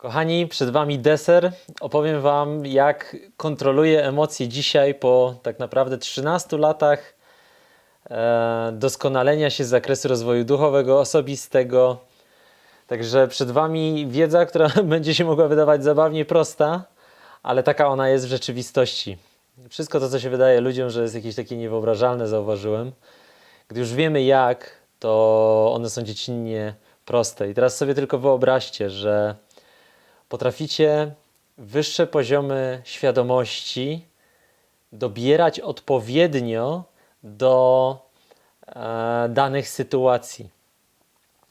Kochani, przed Wami deser. Opowiem Wam, jak kontroluję emocje dzisiaj po tak naprawdę 13 latach e, doskonalenia się z zakresu rozwoju duchowego, osobistego. Także przed Wami wiedza, która będzie się mogła wydawać zabawnie prosta, ale taka ona jest w rzeczywistości. Wszystko to, co się wydaje ludziom, że jest jakieś takie niewyobrażalne, zauważyłem. Gdy już wiemy jak, to one są dziecinnie proste. I teraz sobie tylko wyobraźcie, że potraficie wyższe poziomy świadomości dobierać odpowiednio do e, danych sytuacji.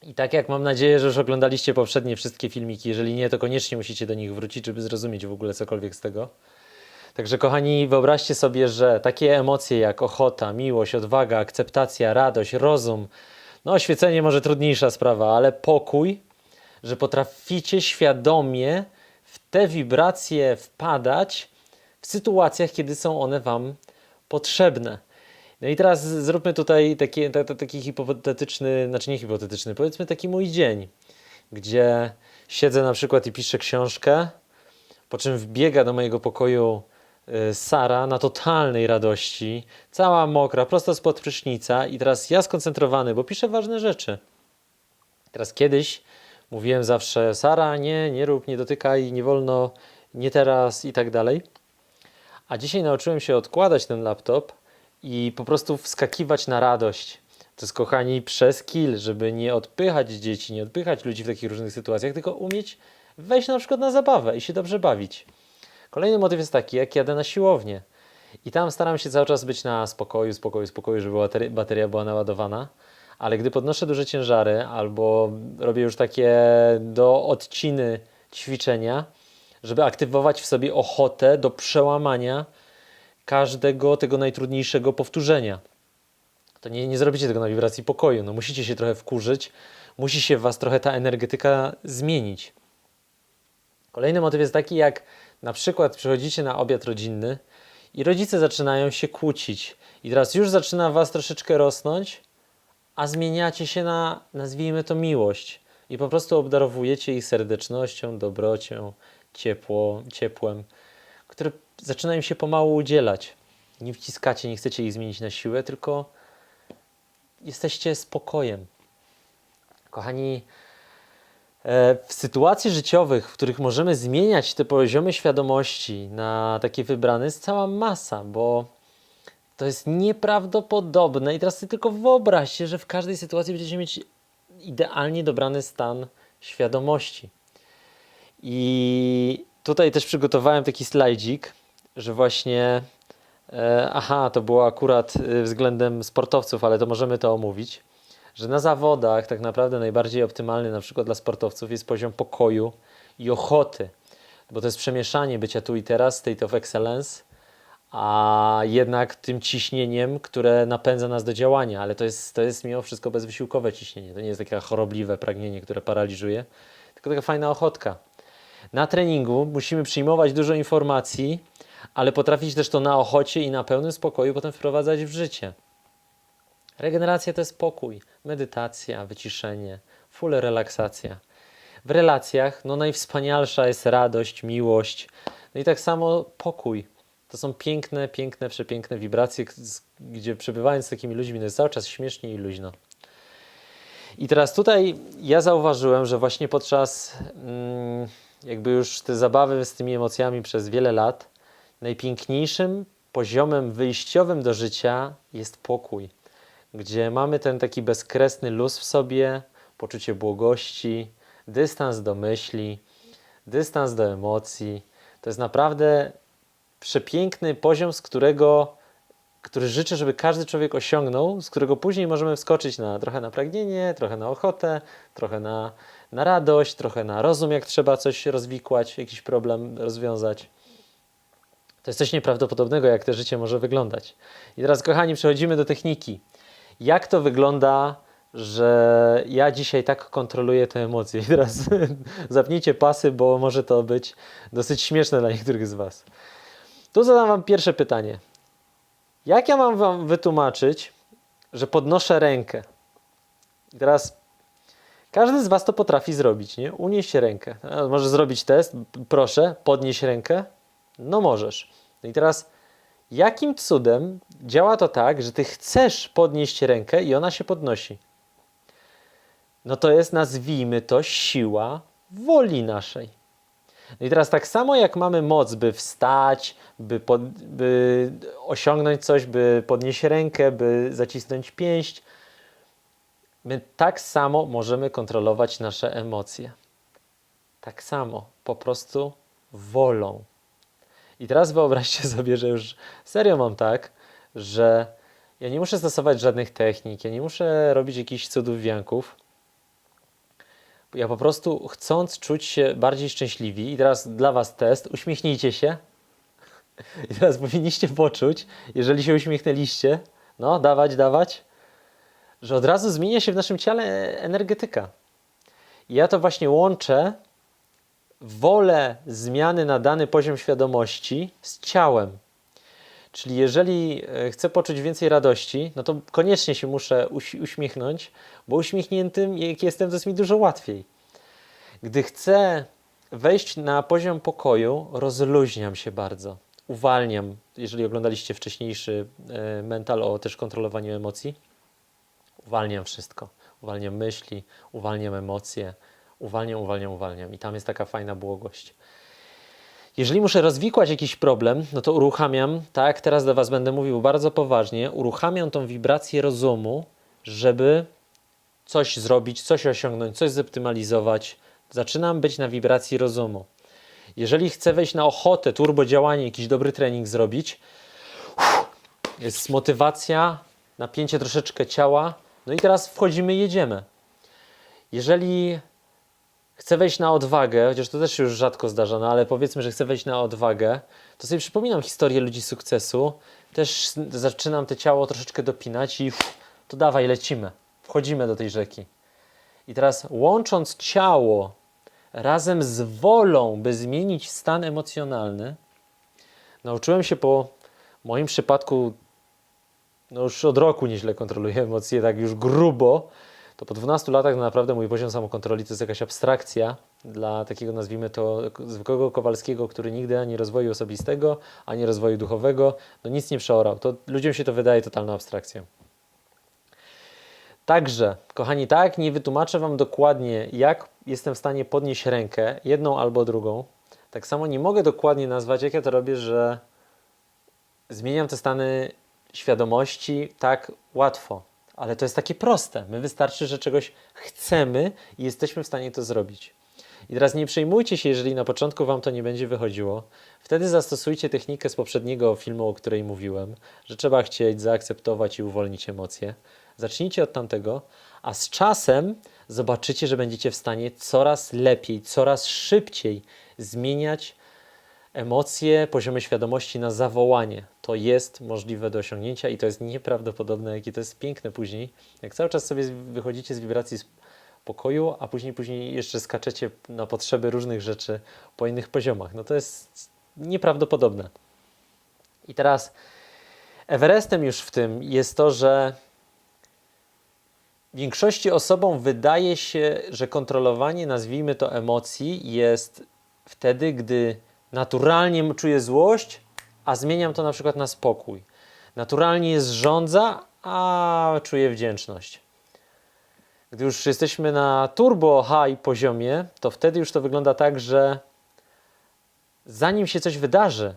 I tak jak mam nadzieję, że już oglądaliście poprzednie wszystkie filmiki, jeżeli nie, to koniecznie musicie do nich wrócić, żeby zrozumieć w ogóle cokolwiek z tego. Także kochani, wyobraźcie sobie, że takie emocje jak ochota, miłość, odwaga, akceptacja, radość, rozum, no oświecenie może trudniejsza sprawa, ale pokój, że potraficie świadomie w te wibracje wpadać w sytuacjach, kiedy są one Wam potrzebne. No i teraz zróbmy tutaj taki, ta- ta- taki hipotetyczny, znaczy nie hipotetyczny, powiedzmy taki mój dzień, gdzie siedzę na przykład i piszę książkę, po czym wbiega do mojego pokoju y, Sara na totalnej radości, cała mokra, prosto spod prysznica i teraz ja skoncentrowany, bo piszę ważne rzeczy. Teraz kiedyś mówiłem zawsze Sara, nie, nie rób, nie dotykaj, nie wolno, nie teraz i tak dalej. A dzisiaj nauczyłem się odkładać ten laptop i po prostu wskakiwać na radość. To jest, kochani, przez kill, żeby nie odpychać dzieci, nie odpychać ludzi w takich różnych sytuacjach, tylko umieć wejść na przykład na zabawę i się dobrze bawić. Kolejny motyw jest taki, jak jadę na siłownię. I tam staram się cały czas być na spokoju, spokoju, spokoju, żeby bateria, była naładowana. Ale gdy podnoszę duże ciężary albo robię już takie do odciny ćwiczenia, żeby aktywować w sobie ochotę do przełamania każdego tego najtrudniejszego powtórzenia. To nie, nie zrobicie tego na wibracji pokoju. No, musicie się trochę wkurzyć, musi się w was trochę ta energetyka zmienić. Kolejny motyw jest taki, jak na przykład przychodzicie na obiad rodzinny i rodzice zaczynają się kłócić. I teraz już zaczyna was troszeczkę rosnąć, a zmieniacie się na, nazwijmy to, miłość. I po prostu obdarowujecie ich serdecznością, dobrocią, ciepło, ciepłem, które zaczyna im się pomału udzielać. Nie wciskacie, nie chcecie ich zmienić na siłę, tylko jesteście spokojem. Kochani, e, w sytuacji życiowych, w których możemy zmieniać te poziomy świadomości na takie wybrane, jest cała masa, bo to jest nieprawdopodobne. I teraz sobie tylko wyobraźcie, że w każdej sytuacji będziecie mieć idealnie dobrany stan świadomości. I tutaj też przygotowałem taki slajdzik, że właśnie. E, aha, to było akurat e, względem sportowców, ale to możemy to omówić. Że na zawodach tak naprawdę najbardziej optymalny, na przykład dla sportowców, jest poziom pokoju i ochoty, bo to jest przemieszanie bycia tu i teraz, state of excellence, a jednak tym ciśnieniem, które napędza nas do działania, ale to jest, to jest mimo wszystko bezwysiłkowe ciśnienie. To nie jest takie chorobliwe pragnienie, które paraliżuje, tylko taka fajna ochotka. Na treningu musimy przyjmować dużo informacji, ale potrafić też to na ochocie i na pełnym spokoju potem wprowadzać w życie. Regeneracja to jest spokój, medytacja, wyciszenie, full relaksacja. W relacjach no najwspanialsza jest radość, miłość, no i tak samo pokój. To są piękne, piękne, przepiękne wibracje, gdzie przebywając z takimi ludźmi no jest cały czas śmiesznie i luźno. I teraz tutaj ja zauważyłem, że właśnie podczas mm, jakby już te zabawy z tymi emocjami przez wiele lat, najpiękniejszym poziomem wyjściowym do życia jest pokój, gdzie mamy ten taki bezkresny luz w sobie, poczucie błogości, dystans do myśli, dystans do emocji. To jest naprawdę przepiękny poziom, z którego który życzę, żeby każdy człowiek osiągnął, z którego później możemy wskoczyć na trochę na pragnienie, trochę na ochotę, trochę na, na radość, trochę na rozum, jak trzeba coś rozwikłać, jakiś problem rozwiązać. To jest coś nieprawdopodobnego, jak to życie może wyglądać. I teraz, kochani, przechodzimy do techniki. Jak to wygląda, że ja dzisiaj tak kontroluję te emocje? I teraz zapnijcie pasy, bo może to być dosyć śmieszne dla niektórych z Was. Tu zadam Wam pierwsze pytanie. Jak ja mam Wam wytłumaczyć, że podnoszę rękę? I teraz Każdy z Was to potrafi zrobić, nie? Unieść rękę. Możesz zrobić test, proszę, podnieś rękę. No możesz. No i teraz, jakim cudem działa to tak, że Ty chcesz podnieść rękę i ona się podnosi? No to jest, nazwijmy to, siła woli naszej. No i teraz tak samo jak mamy moc, by wstać, by, pod, by osiągnąć coś, by podnieść rękę, by zacisnąć pięść, my tak samo możemy kontrolować nasze emocje. Tak samo, po prostu wolą. I teraz wyobraźcie sobie, że już serio mam tak, że ja nie muszę stosować żadnych technik, ja nie muszę robić jakichś cudów wianków. Ja po prostu chcąc czuć się bardziej szczęśliwi, i teraz dla Was test, uśmiechnijcie się. I teraz powinniście poczuć, jeżeli się uśmiechnęliście, no dawać, dawać, że od razu zmienia się w naszym ciele energetyka. I ja to właśnie łączę wolę zmiany na dany poziom świadomości z ciałem. Czyli jeżeli e, chcę poczuć więcej radości, no to koniecznie się muszę uś- uśmiechnąć, bo uśmiechniętym, jak jestem, to jest mi dużo łatwiej. Gdy chcę wejść na poziom pokoju, rozluźniam się bardzo. Uwalniam, jeżeli oglądaliście wcześniejszy e, mental o też kontrolowaniu emocji, uwalniam wszystko. Uwalniam myśli, uwalniam emocje, uwalniam, uwalniam, uwalniam. I tam jest taka fajna błogość. Jeżeli muszę rozwikłać jakiś problem, no to uruchamiam, tak, teraz do Was będę mówił bardzo poważnie, uruchamiam tą wibrację rozumu, żeby coś zrobić, coś osiągnąć, coś zoptymalizować. Zaczynam być na wibracji rozumu. Jeżeli chcę wejść na ochotę, turbo działanie, jakiś dobry trening zrobić, jest motywacja, napięcie troszeczkę ciała, no i teraz wchodzimy, jedziemy. Jeżeli chcę wejść na odwagę, chociaż to też już rzadko zdarza, no ale powiedzmy, że chcę wejść na odwagę, to sobie przypominam historię ludzi sukcesu, też zaczynam te ciało troszeczkę dopinać i to dawaj, lecimy, wchodzimy do tej rzeki. I teraz łącząc ciało razem z wolą, by zmienić stan emocjonalny, nauczyłem się po moim przypadku, no już od roku nieźle kontroluję emocje, tak już grubo, to po 12 latach naprawdę mój poziom samokontroli to jest jakaś abstrakcja dla takiego, nazwijmy to, zwykłego Kowalskiego, który nigdy ani rozwoju osobistego, ani rozwoju duchowego, no nic nie przeorał. To ludziom się to wydaje totalną abstrakcją. Także, kochani, tak, nie wytłumaczę Wam dokładnie, jak jestem w stanie podnieść rękę, jedną albo drugą. Tak samo nie mogę dokładnie nazwać, jak ja to robię, że zmieniam te stany świadomości tak łatwo. Ale to jest takie proste. My wystarczy, że czegoś chcemy i jesteśmy w stanie to zrobić. I teraz nie przejmujcie się, jeżeli na początku Wam to nie będzie wychodziło. Wtedy zastosujcie technikę z poprzedniego filmu, o której mówiłem, że trzeba chcieć, zaakceptować i uwolnić emocje. Zacznijcie od tamtego, a z czasem zobaczycie, że będziecie w stanie coraz lepiej, coraz szybciej zmieniać emocje, poziomy świadomości na zawołanie. To jest możliwe do osiągnięcia i to jest nieprawdopodobne, jakie to jest piękne później. Jak cały czas sobie wychodzicie z wibracji pokoju, a później, później jeszcze skaczecie na potrzeby różnych rzeczy po innych poziomach. No to jest nieprawdopodobne. I teraz Everestem już w tym jest to, że większości osobom wydaje się, że kontrolowanie, nazwijmy to emocji, jest wtedy, gdy naturalnie czuję złość, a zmieniam to na przykład na spokój. Naturalnie jest żądza, a czuję wdzięczność. Gdy już jesteśmy na turbo high poziomie, to wtedy już to wygląda tak, że zanim się coś wydarzy,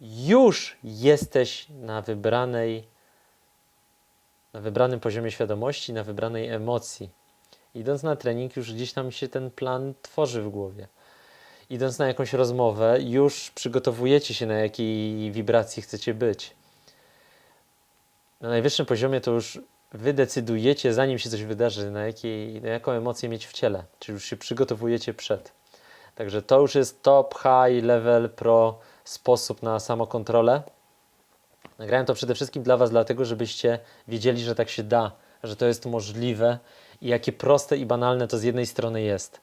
już jesteś na wybranej, na wybranym poziomie świadomości, na wybranej emocji. Idąc na trening, już gdzieś tam się ten plan tworzy w głowie. Idąc na jakąś rozmowę, już przygotowujecie się, na jakiej wibracji chcecie być. Na najwyższym poziomie to już wy decydujecie, zanim się coś wydarzy, na, jakiej, na jaką emocję mieć w ciele. Czyli już się przygotowujecie przed. Także to już jest top, high level, pro sposób na samokontrolę. Nagrałem to przede wszystkim dla Was, dlatego żebyście wiedzieli, że tak się da, że to jest możliwe i jakie proste i banalne to z jednej strony jest.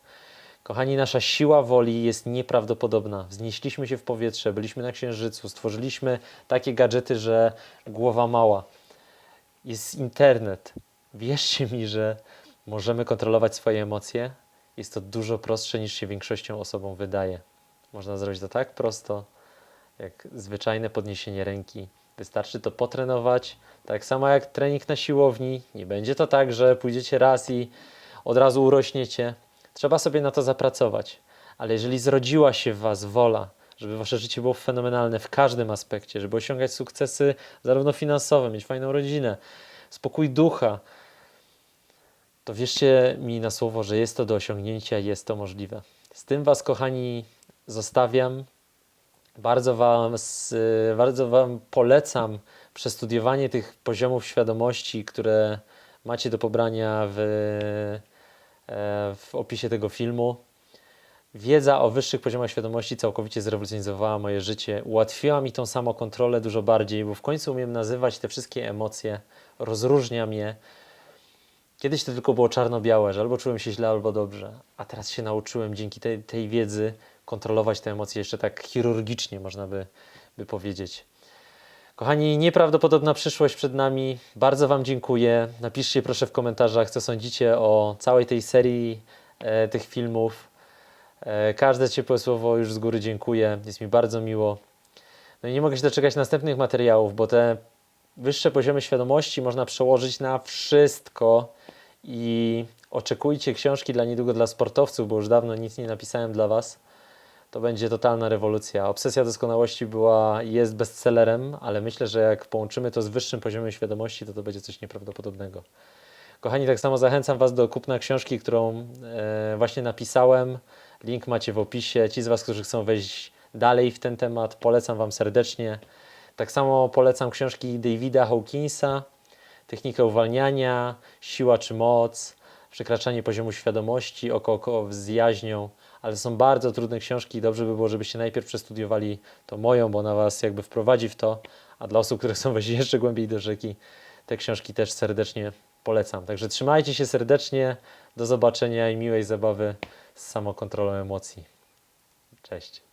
Kochani, nasza siła woli jest nieprawdopodobna. Wznieśliśmy się w powietrze, byliśmy na Księżycu, stworzyliśmy takie gadżety, że głowa mała. Jest internet. Wierzcie mi, że możemy kontrolować swoje emocje, jest to dużo prostsze niż się większością osobom wydaje. Można zrobić to tak prosto, jak zwyczajne podniesienie ręki. Wystarczy to potrenować, tak samo jak trening na siłowni. Nie będzie to tak, że pójdziecie raz i od razu urośniecie. Trzeba sobie na to zapracować. Ale jeżeli zrodziła się w Was wola, żeby Wasze życie było fenomenalne w każdym aspekcie, żeby osiągać sukcesy zarówno finansowe, mieć fajną rodzinę, spokój ducha, to wierzcie mi na słowo, że jest to do osiągnięcia, jest to możliwe. Z tym Was, kochani, zostawiam. Bardzo wam, bardzo wam polecam przestudiowanie tych poziomów świadomości, które macie do pobrania w, w opisie tego filmu. Wiedza o wyższych poziomach świadomości całkowicie zrewolucjonizowała moje życie. Ułatwiła mi tą samokontrolę dużo bardziej, bo w końcu umiem nazywać te wszystkie emocje, rozróżniam je. Kiedyś to tylko było czarno-białe, że albo czułem się źle, albo dobrze. A teraz się nauczyłem dzięki tej, tej wiedzy kontrolować te emocje jeszcze tak chirurgicznie, można by, by powiedzieć. Kochani, nieprawdopodobna przyszłość przed nami. Bardzo Wam dziękuję. Napiszcie proszę w komentarzach, co sądzicie o całej tej serii e, tych filmów. E, każde ciepłe słowo już z góry dziękuję. Jest mi bardzo miło. No i nie mogę się doczekać następnych materiałów, bo te wyższe poziomy świadomości można przełożyć na wszystko i oczekujcie książki dla niedługo dla sportowców, bo już dawno nic nie napisałem dla Was. To będzie totalna rewolucja. Obsesja doskonałości była jest bestsellerem, ale myślę, że jak połączymy to z wyższym poziomem świadomości, to to będzie coś nieprawdopodobnego. Kochani, tak samo zachęcam Was do kupna książki, którą e, właśnie napisałem. Link macie w opisie. Ci z Was, którzy chcą wejść dalej w ten temat, polecam Wam serdecznie. Tak samo polecam książki Davida Hawkinsa, Technika uwalniania, Siła czy moc, Przekraczanie poziomu świadomości, Oko oko z jaźnią, ale są bardzo trudne książki i dobrze by było, żebyście najpierw przestudiowali to moją, bo ona Was jakby wprowadzi w to, a dla osób, które chcą wejść jeszcze głębiej do rzeki, te książki też serdecznie polecam. Także trzymajcie się serdecznie, do zobaczenia i miłej zabawy z samokontrolą emocji. Cześć.